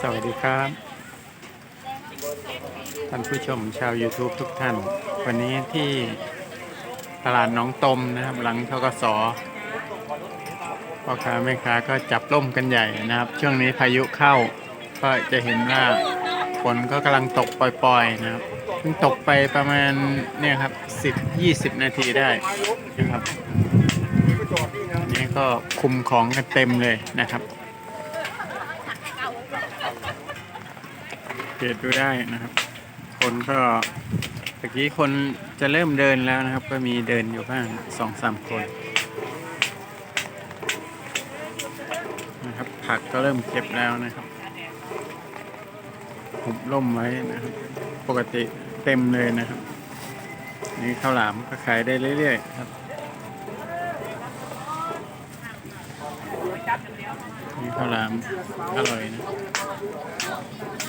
สวัสดีครับ ท่านผู้ชมชาว YouTube ทุกท่าน วันนี้ที่ตลาดน้องตมนะครับ หลังทกสพ่อค้าแม่ค้าก็จับล่มกันใหญ่นะครับ ช่วงนี้พายุเข้า ก็จะเห็นว่าฝนก็กำลังตกปล่อยๆนะครับเพิ่งตกไปประมาณเนี่ยครับ 10-20 นาทีได้นะครับนนี้ก็คุมของกันเต็มเลยนะครับ เกตดูได้นะครับ คนก็ตะกี้คนจะเริ่มเดินแล้วนะครับ ก็มีเดินอยู่บ้างสองสามคนนะครับ ผักก็เริ่มเก็บแล้วนะครับหุบล่มไว้นะครับ ปกติเต็มเลยนะครับ นี่ข้าวหลามก็ขายได้เรื่อยๆครับนี่ข้าวหลามอร่อยนะ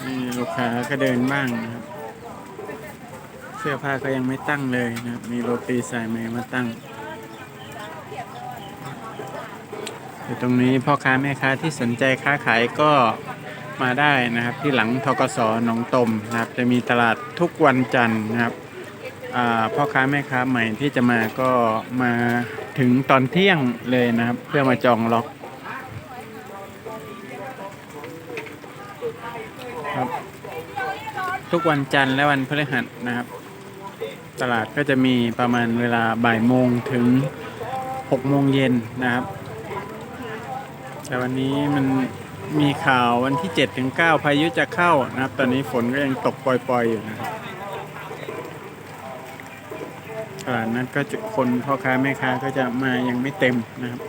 นี่ลูกค้าก็เดินบ้างนะครับ เสื้อผ้าก็ยังไม่ตั้งเลยนะครับ มีโรตีสายไหมมาตั้งอยู่ตรงนี้พ่อค้าแม่ค้าที่สนใจค้าขายก็มาได้นะครับ ที่หลังทกสหนองตมนะครับ จะมีตลาดทุกวันจันทร์นะครับพ่อค้าแม่ค้าใหม่ที่จะมาก็มาถึงตอนเที่ยงเลยนะครับ เพื่อมาจองล็อก ครับ ทุกวันจันทร์และวันพฤหัสนะครับ ตลาดก็จะมีประมาณเวลาบ่ายโมงถึง6โมงเย็นนะครับ แต่วันนี้มันมีข่าววันที่7ถึง9พายุจะเข้านะครับ ตอนนี้ฝนก็ยังตกปล่อยๆอยู่นะครับตลาดนั้นก็จะคนพ่อค้าแม่ค้าก็จะมายังไม่เต็มนะครับ